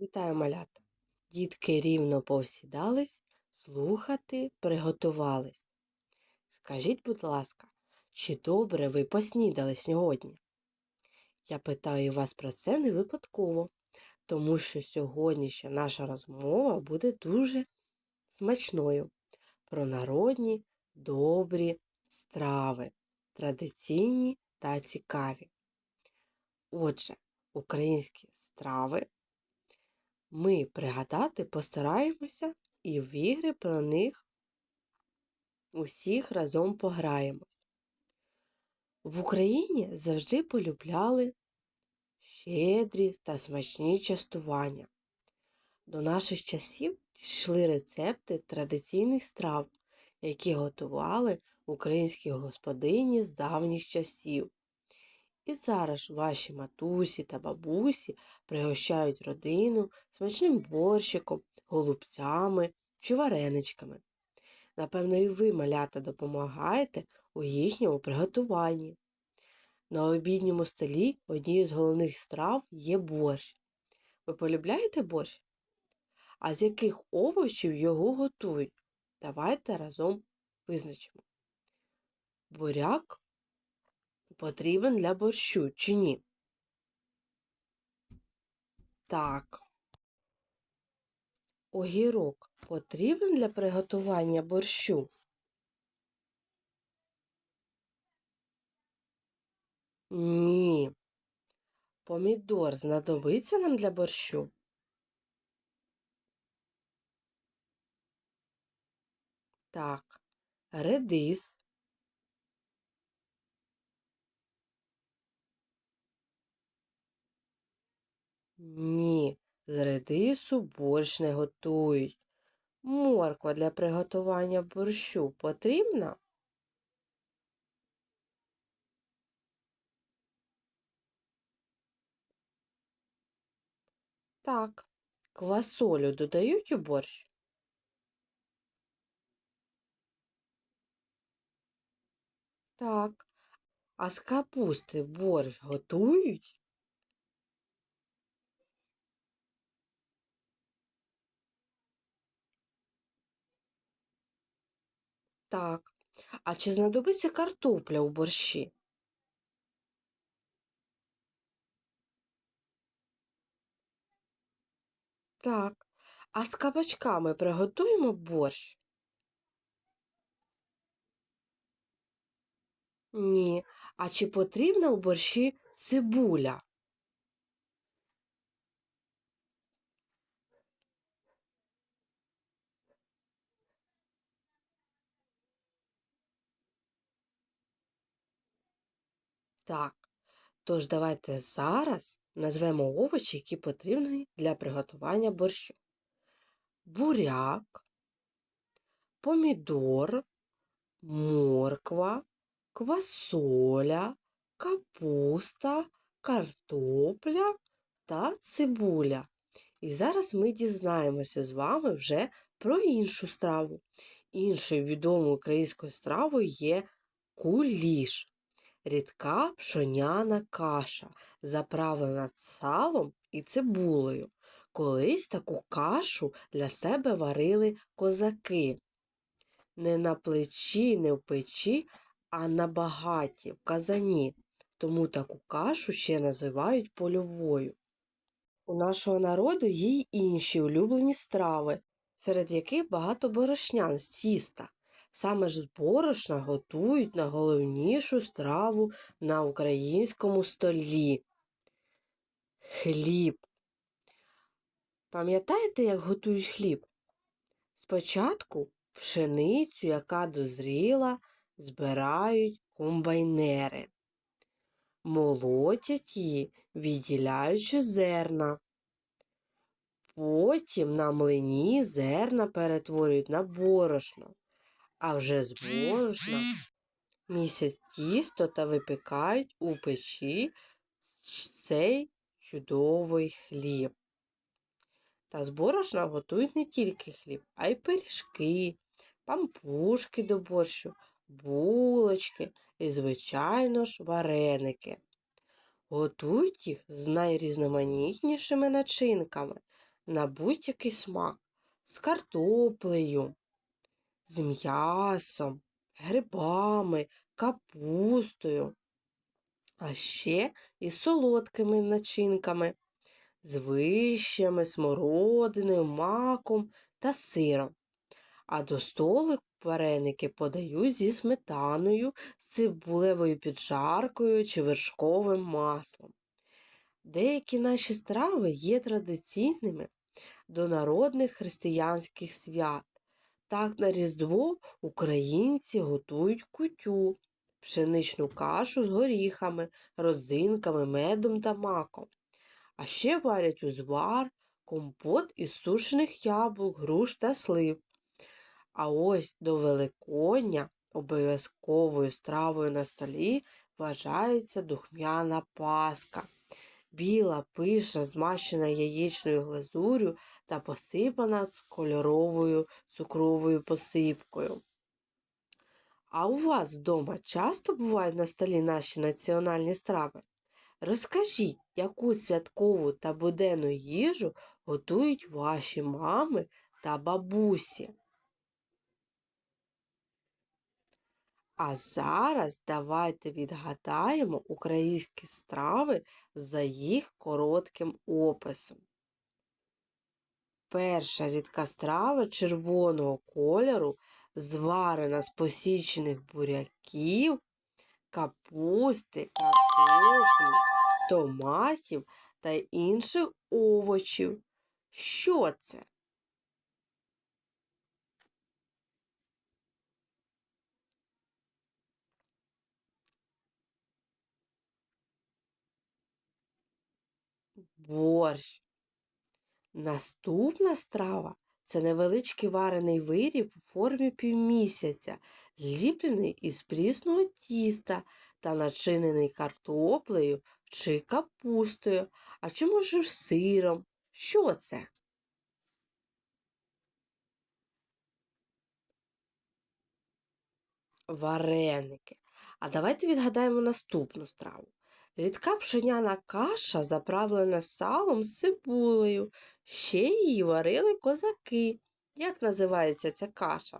Вітаю малята. Дітки рівно повсідались, слухати приготувались. Скажіть, будь ласка, чи добре ви поснідали сьогодні? Я питаю вас про це не випадково, тому що сьогоднішня наша розмова буде дуже смачною про народні добрі страви, традиційні та цікаві. Отже, українські страви ми пригадати постараємося і в ігри про них усіх разом пограємо. В Україні завжди полюбляли щедрі та смачні частування. До наших часів дійшли рецепти традиційних страв, які готували українські господині з давніх часів. І зараз ваші матусі та бабусі пригощають родину смачним борщиком, голубцями чи вареничками. Напевно, і ви, малята, допомагаєте у їхньому приготуванні. На обідньому столі однією з головних страв є борщ. Ви полюбляєте борщ? А з яких овочів його готують? Давайте разом визначимо. Буряк потрібен для борщу чи ні? Так. Огірок потрібен для приготування борщу? Ні. Помідор знадобиться нам для борщу? Так. Редис Ні, з редису борщ не готують. Морква для приготування борщу потрібна? Так. Квасолю додають у борщ? Так. А з капусти борщ готують? Так. А чи знадобиться картопля у борщі? Так. А з кабачками приготуємо борщ? Ні. А чи потрібна у борщі цибуля? Так. Тож давайте зараз назвемо овочі, які потрібні для приготування борщу. Буряк, помідор, морква, квасоля, капуста, картопля та цибуля. І зараз ми дізнаємося з вами вже про іншу страву. Іншою відомою українською стравою є куліш. Рідка пшоняна каша, заправлена салом і цибулею. Колись таку кашу для себе варили козаки. Не на плечі, не в печі, а на багаті, в казані. Тому таку кашу ще називають польовою. У нашого народу є й інші улюблені страви, серед яких багато борошнян з тіста. Саме ж борошна готують найголовнішу страву на українському столі хліб. Пам'ятаєте, як готують хліб? Спочатку пшеницю, яка дозріла, збирають комбайнери, молотять її, відділяючи зерна. Потім на млині зерна перетворюють на борошно, а вже з борошна місяць тісто та випікають у печі цей чудовий хліб. Та з борошна готують не тільки хліб, а й пиріжки, пампушки до борщу, булочки і, звичайно ж, вареники. Готують їх з найрізноманітнішими начинками, на будь-який смак з картоплею, з м'ясом, грибами, капустою, а ще і солодкими начинками, з вищами, смородиною, маком та сиром. А до столу вареники подають зі сметаною, цибулевою піджаркою чи вершковим маслом. Деякі наші страви є традиційними до народних християнських свят. Так на Різдво українці готують кутю, пшеничну кашу з горіхами, розинками, медом та маком. А ще варять узвар, компот із сушених яблук, груш та слив. А ось до Великодня обов'язковою стравою на столі вважається духмяна паска. Біла, пишна, змащена яєчною глазурю та посипана кольоровою цукровою посипкою. А у вас вдома часто бувають на столі наші національні страви? Розкажіть, яку святкову та буденну їжу готують ваші мами та бабусі. А зараз давайте відгадаємо українські страви за їх коротким описом. Перша рідка страва червоного кольору, зварена з посічених буряків, капусти, картоплі, томатів та інших овочів. Що це? Борщ. Наступна страва це невеличкий варений виріб у формі півмісяця, зліплений із прісного тіста та начинений картоплею чи капустою, а чи може сиром. Що це? Вареники. А давайте відгадаємо наступну страву. Рідка пшеняна каша, заправлена салом з цибулею. Ще її варили козаки. Як називається ця каша?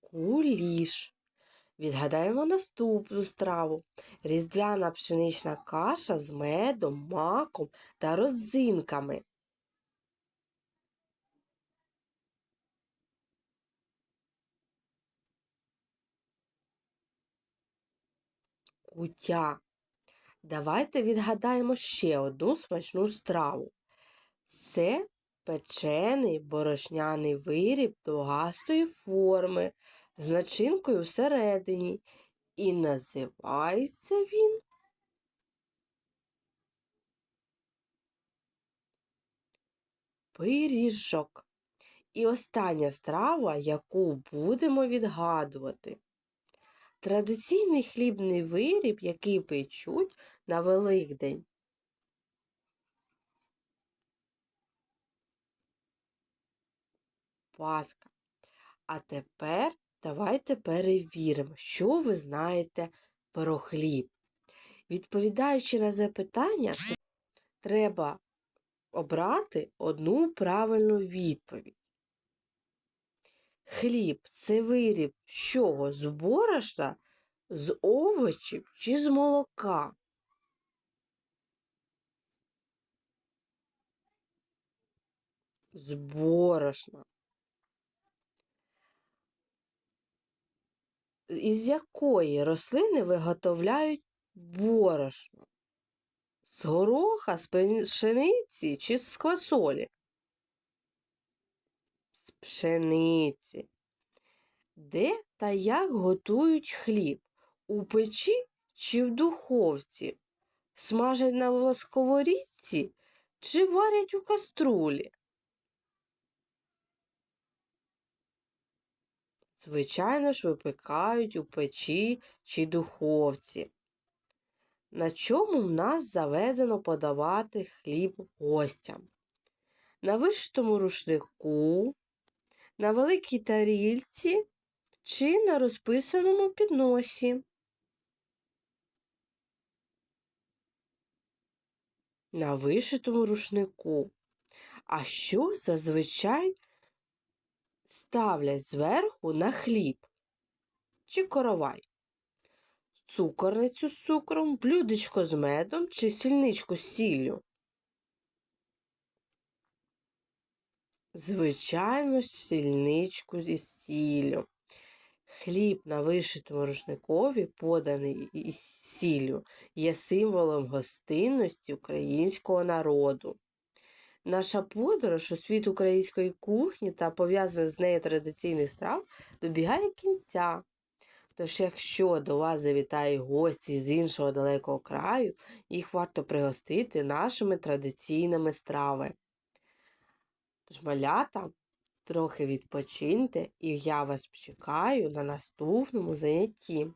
Куліш. Відгадаємо наступну страву. Різдвяна пшенична каша з медом, маком та розинками. Кутя. Давайте відгадаємо ще одну смачну страву. Це печений борошняний виріб довгастої форми з начинкою всередині. І називається він пиріжок. І остання страва, яку будемо відгадувати. Традиційний хлібний виріб, який печуть на Великдень. Паска. А тепер давайте перевіримо, що ви знаєте про хліб. Відповідаючи на запитання, треба обрати одну правильну відповідь. Хліб це виріб з чого? З борошна, з овочів чи з молока? З борошна. Із якої рослини виготовляють борошно? З гороха, з пшениці чи з квасолі? Пшениці. Де та як готують хліб? У печі чи в духовці? Смажать на сковорідці чи варять у каструлі? Звичайно ж, випікають у печі чи духовці. На чому в нас заведено подавати хліб гостям? На вишитому рушнику, на великій тарільці чи на розписаному підносі. На вишитому рушнику. А що зазвичай ставлять зверху на хліб чи коровай? Цукорницю з цукром, блюдечко з медом чи сільничку з сіллю? Звичайно ж, сільничку із сіллю. Хліб на вишитому рушникові, поданий із сіллю, є символом гостинності українського народу. Наша подорож у світ української кухні та пов'язаних з нею традиційних страв добігає кінця. Тож, якщо до вас завітають гості з іншого далекого краю, їх варто пригостити нашими традиційними стравами. Тож, малята, трохи відпочиньте, і я вас чекаю на наступному занятті.